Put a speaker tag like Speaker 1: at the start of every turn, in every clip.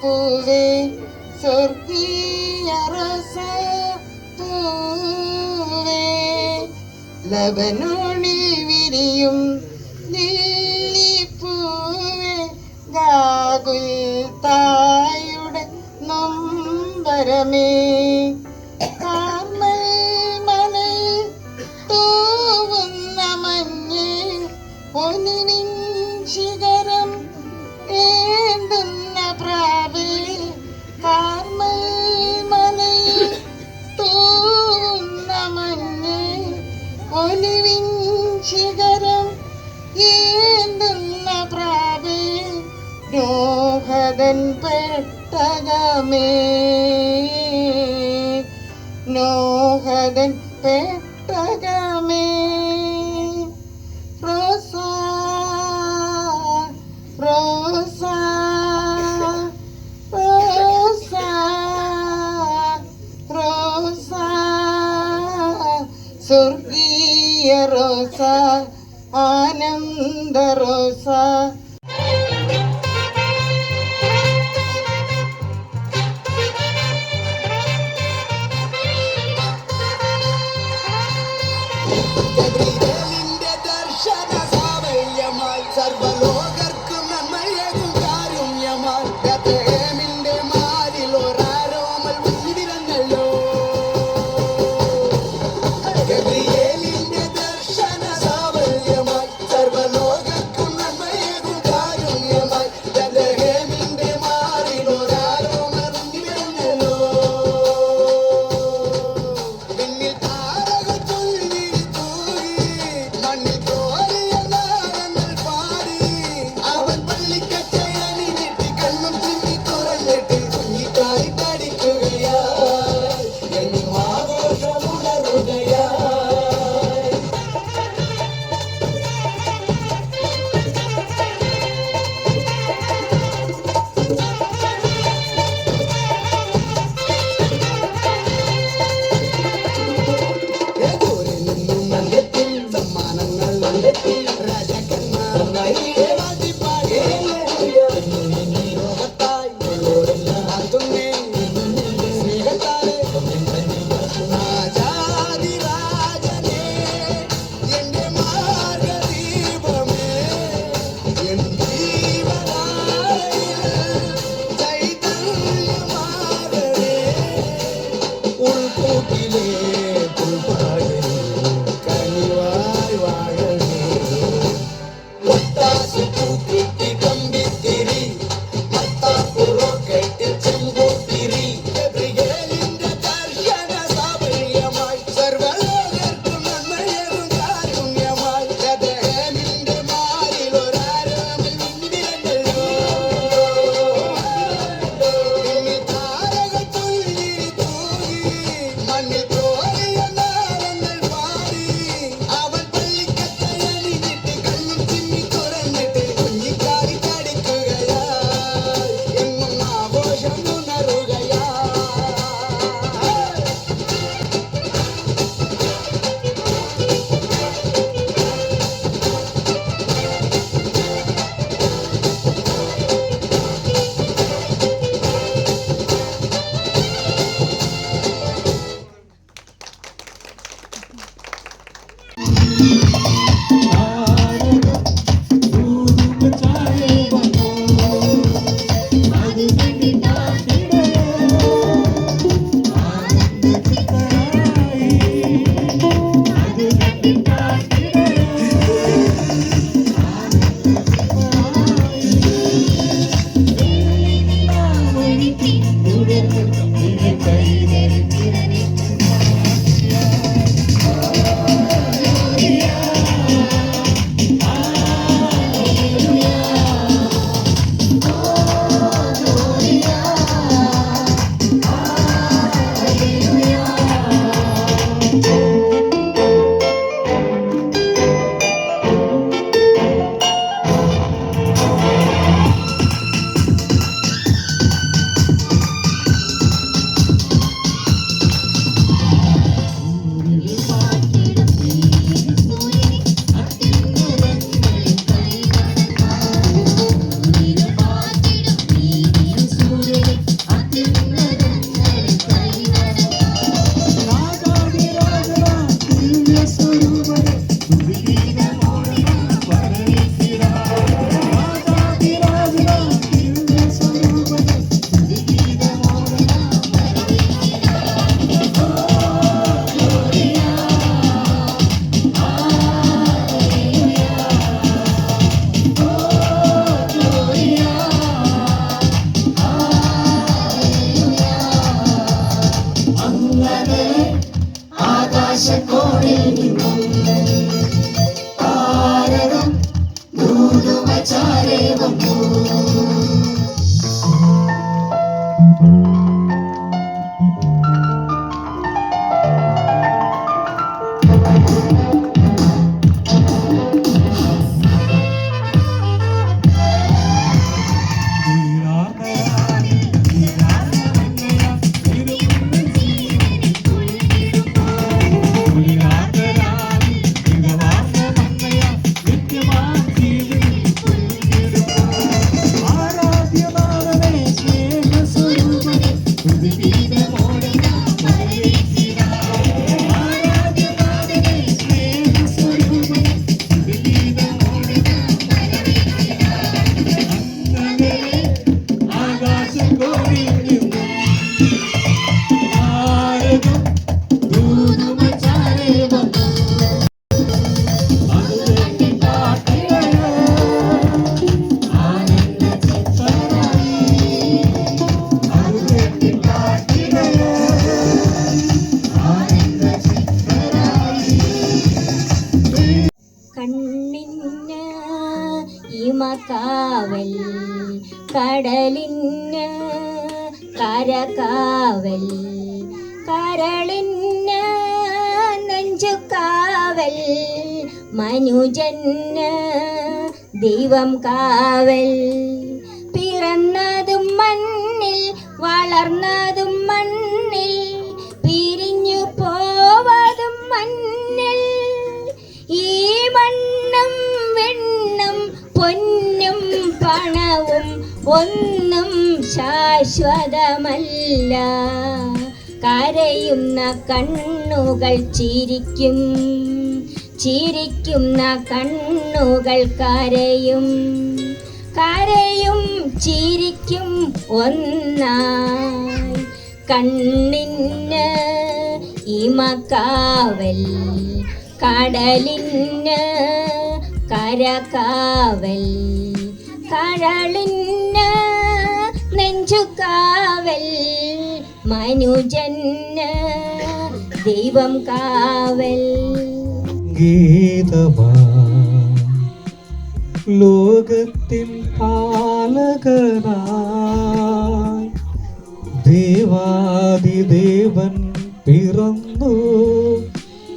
Speaker 1: പൂവേ സ്വർഗീയ പൂവേ ലബനോണിൽ വിരിയും നെല്ലിപ്പൂവേ ഗാകുൽ തായുടെ നൊമ്പരമേ. കാർമൽ മനയിൽ തൂവുന്ന മഞ്ഞിൽ ഒന്ന്
Speaker 2: മോഹതൻ പെട്ടകമേ. നോഹതൻ പെട്ടകമേ. റോസ റോസ റോസ റോസ. സ്വർഗീയ റോസ ആനന്ദ റോസ.
Speaker 3: सर्वलो baby. മനുജന് ദൈവം കാവൽ. പിറന്നതും മണ്ണിൽ വളർന്നതും മണ്ണിൽ പിരിഞ്ഞു പോവതും മണ്ണിൽ. ഈ മണ്ണും വെണ്ണും പൊന്നും പണവും ഒന്നും ശാശ്വതമല്ല. കരയുന്ന കണ്ണുകൾ ചിരിക്കും. ചിരിക്കുന്ന കണ്ണുകൾ കരയും. കരയും ചിരിക്കും ഒന്നായി. കണ്ണിന് ഇമക്കാവൽ കടലിന് കരകാവൽ. കരളിന് നെഞ്ചുകാവൽ മനുജന് ദൈവം കാവൽ.
Speaker 4: ഗീതമാ. ലോകത്തിൻ പാലകനായി ദേവാദിദേവൻ പിറന്നു.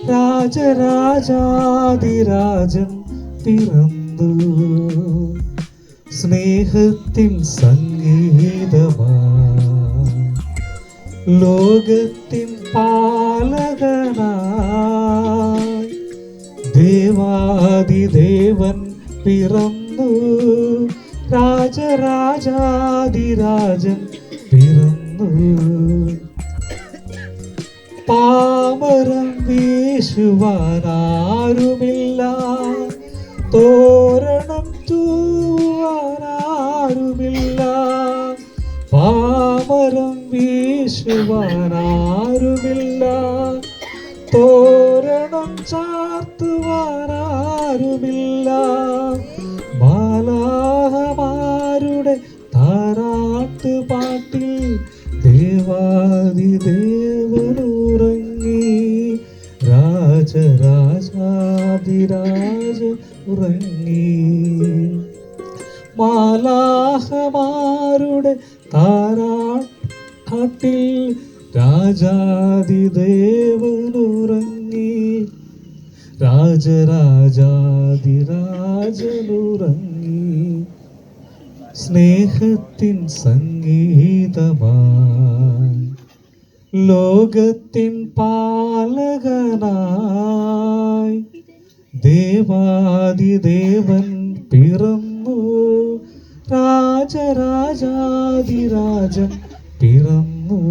Speaker 4: രാജരാജാതിരാജൻ പിറന്നു. സ്നേഹത്തിൻ സംഗീതമാ. ലോകത്തിൻ പാലകനായി ദേവാദിദേവൻ പിറന്നു. രാജരാജാതിരാജൻ പിറന്നു. പാമരം വീശുവാനാരുമില്ല തോരണം തൂവാനാരുമില്ല. പാമരം വീശുവാനാരുമില്ല തോരണം ചാർത്തുവാനാരുമില്ല ബാലാഹമാരുടെ താരാട്ട് പാട്ടിൽ ദേവാദിദേവനുറങ്ങി രാജരാജാതിരാജ ഉറങ്ങി. സ്നേഹത്തിൻ സംഗീതമാ ലോകത്തിൻ പാലകനായി ദേവാദിദേവൻ പിറന്നു രാജരാജാതിരാജൻ പിറന്നു.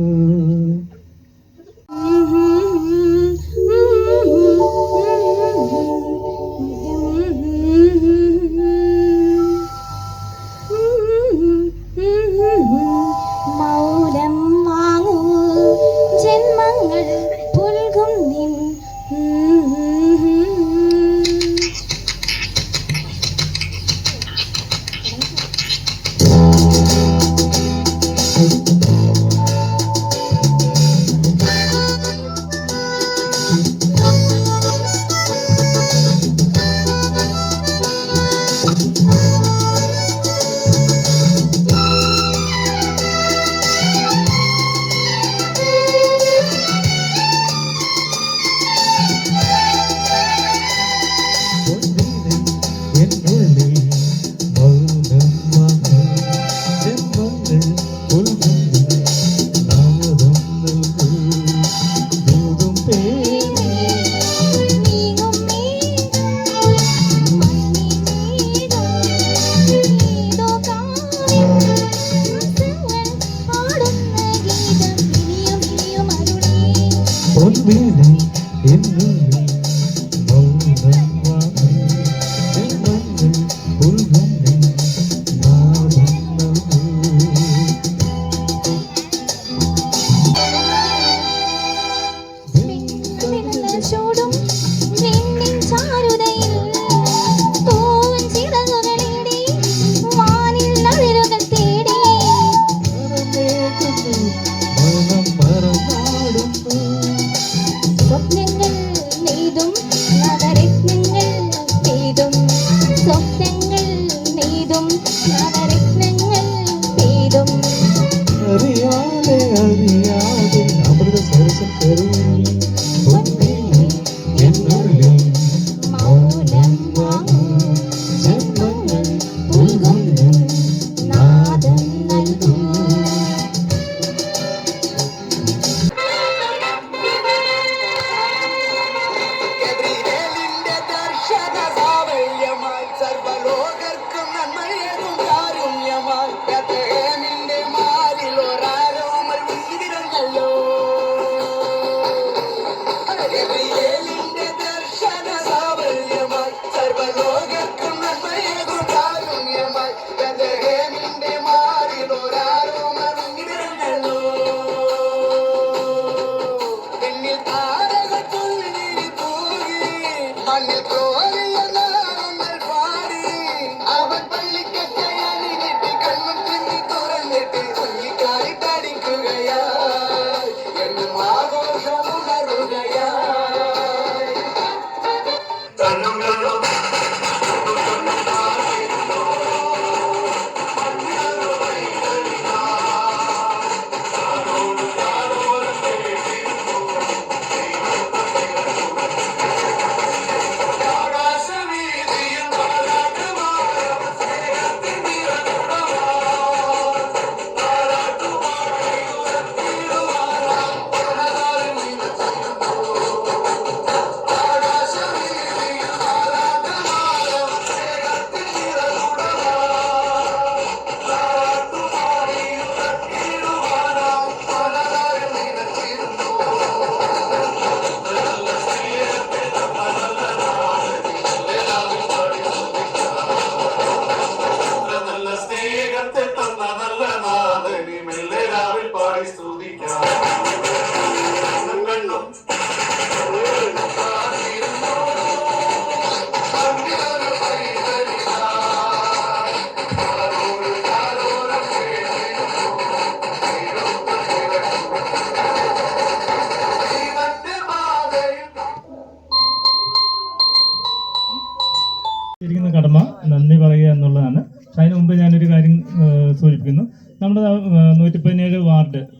Speaker 5: Далі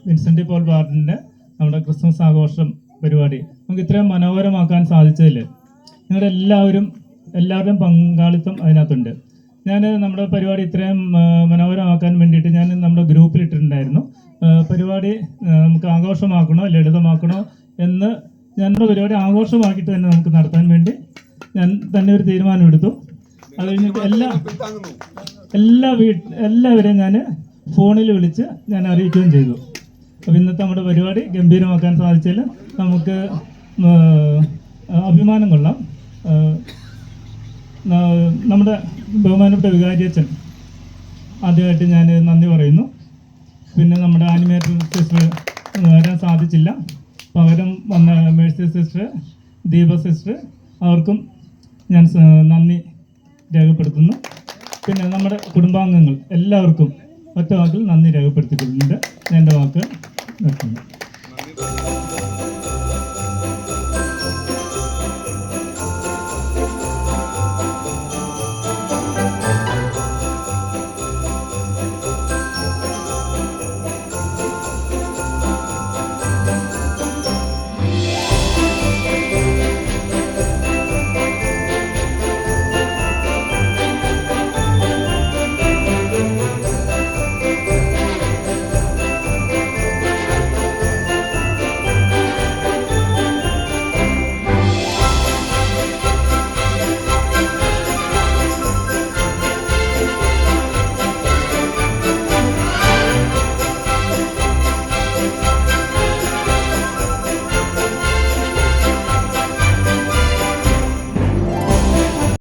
Speaker 5: വിൻസെന്റ് പോൾ വാർഡിന്റെ നമ്മുടെ ക്രിസ്മസ് ആഘോഷം പരിപാടി. നമുക്ക് ഇത്രയും മനോഹരമാക്കാൻ സാധിച്ചതിൽ നിങ്ങളുടെ എല്ലാവരും എല്ലാവരുടെയും പങ്കാളിത്തം അതിനകത്തുണ്ട്. ഞാൻ നമ്മുടെ പരിപാടി ഇത്രയും മനോഹരമാക്കാൻ വേണ്ടിയിട്ട് ഞാൻ നമ്മുടെ ഗ്രൂപ്പിൽ ഇട്ടിട്ടുണ്ടായിരുന്നു പരിപാടി നമുക്ക് ആഘോഷമാക്കണോ ലളിതമാക്കണോ എന്ന് ഞങ്ങളുടെ പരിപാടി ആഘോഷമാക്കിയിട്ട് തന്നെ നമുക്ക് നടത്താൻ വേണ്ടി ഞാൻ തന്നെ ഒരു തീരുമാനമെടുത്തു. അത് കഴിഞ്ഞിട്ട് എല്ലാ എല്ലാ വീട്ട് എല്ലാവരെയും ഞാൻ ഫോണിൽ വിളിച്ച് ഞാൻ അറിയിക്കുകയും ചെയ്തു. അപ്പോൾ ഇന്നത്തെ നമ്മുടെ പരിപാടി ഗംഭീരമാക്കാൻ സാധിച്ചതിൽ നമുക്ക് അഭിമാനം കൊള്ളാം. നമ്മുടെ ബഹുമാനപ്പെട്ട വികാരിയച്ഛൻ ആദ്യമായിട്ട് ഞാൻ നന്ദി പറയുന്നു. പിന്നെ നമ്മുടെ ആനിമേറ്റർ സിസ്റ്റർ വരാൻ സാധിച്ചില്ല. പകരം വന്ന മേഴ്സി സിസ്റ്റർ ദീപ സിസ്റ്റർ അവർക്കും ഞാൻ നന്ദി രേഖപ്പെടുത്തുന്നു. പിന്നെ നമ്മുടെ കുടുംബാംഗങ്ങൾ എല്ലാവർക്കും ഒറ്റ വാക്കിൽ നന്ദി രേഖപ്പെടുത്തിയിട്ടുണ്ട് എന്റെ വാക്ക്. Mm-hmm.